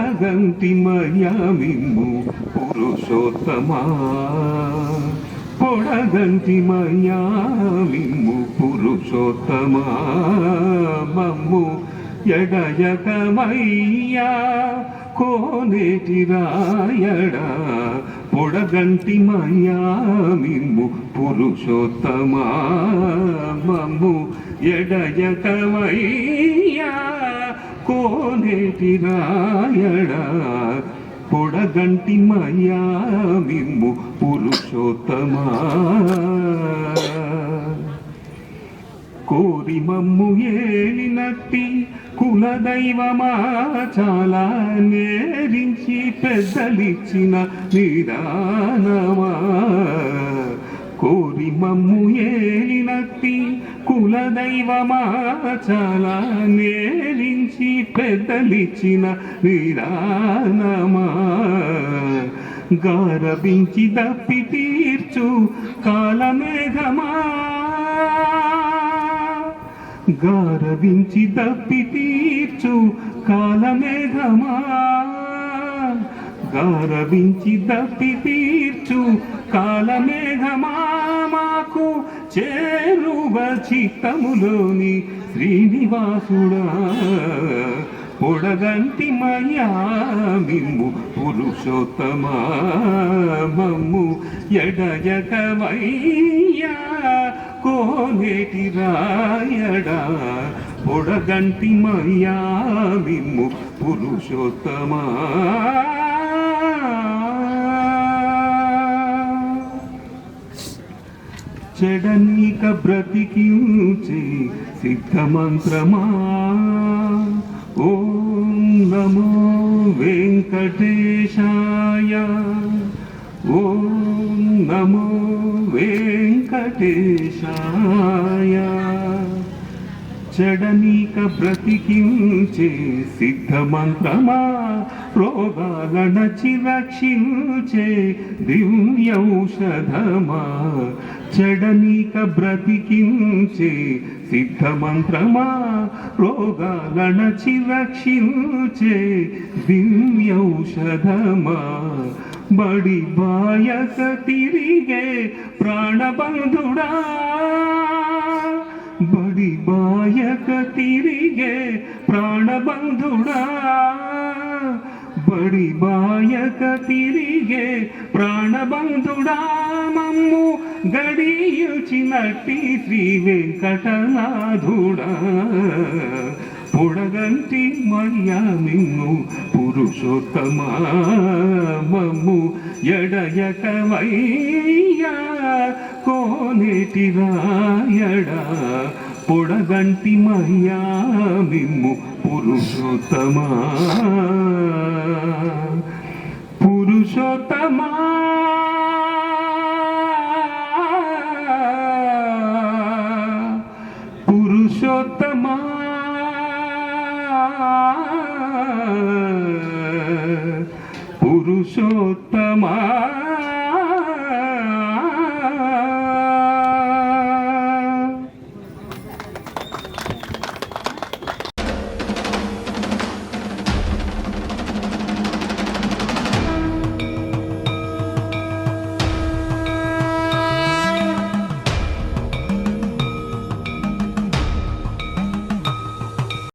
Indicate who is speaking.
Speaker 1: జగంతి మయామిమ్ము పురుషోత్తమా? పొడగంతి మయామిమ్ము పురుషోత్తమా? మమ్ము ఎడయకమయ్యా కోనేటి రాయడా? పొడగంటి మయామిమ్ము పురుషోత్తమా? మమ్ము ఎడయకమయ్యా కోనేటి రాయడా పొడగంటి మయామిమ్ము పురుషోత్తమా. కోరి మమ్ము ఏలినట్టి కులదైవమా చాలా నేరించి పెద్దలిచ్చిన నిదానమా. కోరి మమ్ము ఏలిన కులదైవమా చాలా నేరించి పెద్దలిచ్చిన నిరానమా గారబించి దప్పి తీర్చు కాలమేఘమా. గారవించి దప్పి తీర్చు కాలమేఘమా. గౌరవించి దప్పి తీర్చు కాలమేఘమా చేరువ చిత్తములోని శ్రీనివాసుడా. పొడగంటి మయా మిమ్ము పురుషోత్తమా. మమ్ము ఎడయకవయ్యా కోనేటి రాయడా. పొడగంటి మయా మిమ్ము పురుషోత్తమా. చెడనీక బ్రతికించే సిద్ధమంత్రమా? ఓం నమో వెంకటేశాయ. ఓం నమో వెంకటేశాయ. చెడనీక బ్రతికించే సిద్ధమంత్రమా? రోగాలనచి రక్షించే దివ్యౌషధమా? చెడనీక బ్రతికించే సిద్ధమంత్రమా రోగాలణచి రక్షించే దివ్యౌషధమా? బడి బాయక తిరిగే ప్రాణబంధుడా? బడి బాయక తిరిగే ప్రాణబంధుడా? బడి బాయక తిరిగే ప్రాణబంధుడా? మమ్ము గడియుచినట్టి శ్రీ వెంకటనాథుడా. పొడగంటి మయ్యా మిమ్ము పురుషోత్తమా. మమ్ము ఎడయకమయ్యా కోనేటి రాయడా. పొడగంటి మయ్యా మిమ్ము పురుషోత్తమా. పురుషోత్తమా. పురుషోత్తమా పురుషోత్తమా